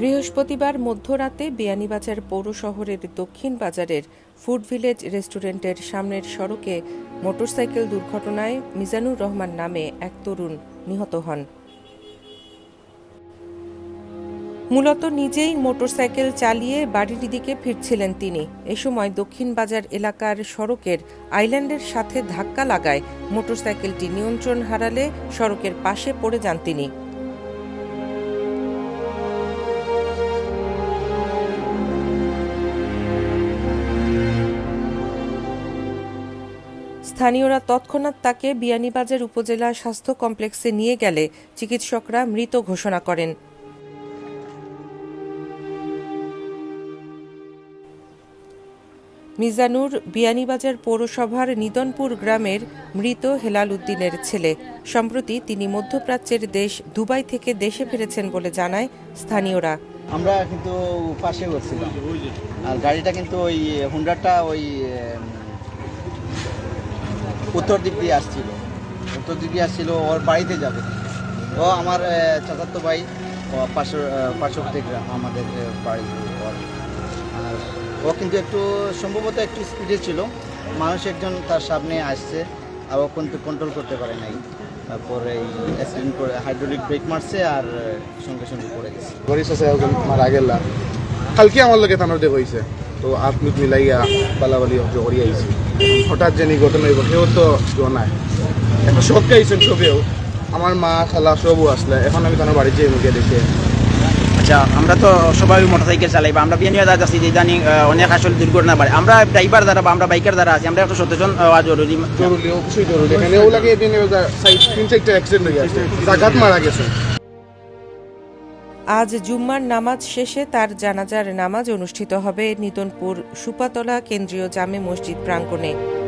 বৃহস্পতিবার মধ্যরাতে বিয়ানীবাজার পৌর শহরের দক্ষিণ বাজারের ফুড ভিলেজ রেস্টুরেন্টের সামনের সড়কে মোটরসাইকেল দুর্ঘটনায় মিজানুর রহমান নামে এক তরুণ নিহত হন। মূলত নিজেই মোটরসাইকেল চালিয়ে বাড়ির দিকে ফিরছিলেন তিনি। এ সময় দক্ষিণ বাজার এলাকার সড়কের আইল্যান্ডের সাথে ধাক্কা লাগায় মোটরসাইকেলটি নিয়ন্ত্রণ হারালে সড়কের পাশে পড়ে যান তিনি। স্থানীয়রা তৎক্ষণাৎ তাকে বিয়ানীবাজার উপজেলা স্বাস্থ্য কমপ্লেক্সে নিয়ে গেলে চিকিৎসকরা মৃত ঘোষণা করেন। মিজানুর বিয়ানীবাজার পৌরসভার নিদনপুর গ্রামের মৃত হেলাল উদ্দিনের ছেলে। সম্প্রতি তিনি মধ্যপ্রাচ্যের দেশ দুবাই থেকে দেশে ফিরেছেন বলে জানায় স্থানীয়রা। আমরা কিন্তু পাশে বসছিলাম। আর গাড়িটা কিন্তু ওই হুন্ডারটা ওই উত্তর দিক দিয়ে আসছিল। উত্তর দিক দিয়ে আসছিল, ওর বাড়িতে যাবে। ও আমার চাচাতো ভাই পার্শ্ব পার্শ্ববর্তী গ্রাম, আমাদের বাড়ি। ওর আর ও কিন্তু একটু, সম্ভবত একটু স্পিডে ছিল। মানুষ একজন তার সামনে আসছে, আর ও কিন্তু কন্ট্রোল করতে পারে নাই। তারপরে এই অ্যাক্সিডেন্ট করে হাইড্রোলিক ব্রেক মারছে আর সঙ্গে সঙ্গে পড়ে গেছে। গরিব আছে মারা কালকে আমার লগে থানার দেখ হয়েছে তো আপনি মিলাইয়া পালাবালি জগরি আইছি হঠাৎ জানি ঘটনা হইব সেও তো জনাই এখন সব গাইছেন সবেও আমার মা খালা সবও আসলে এখন আমি তার বাড়ি যাই মুখে দেখে আচ্ছা আমরা তো সবাই মোটরসাইকেল চালাই বা আমরা বিয়ানীয় দাদা আছি যে ইদানিং অনেক আসলে দুর্ঘটনা বাড়ে। আমরা ড্রাইভার দ্বারা বা আমরা বাইকার দ্বারা আছি আমরা একটু সচেতন হওয়া জরুরি জরুরি অবশ্যই জরুরি। এখানে ও লাগে এদিন সাইড তিন চারটা অ্যাক্সিডেন্ট হয়ে গেছে। জাগাত মারা গেছে। আজ জুম্মার নামাজ শেষে তার জানাজার নামাজ অনুষ্ঠিত হবে নিতনপুর সুপাতলা কেন্দ্রীয় জামে মসজিদ প্রাঙ্গণে।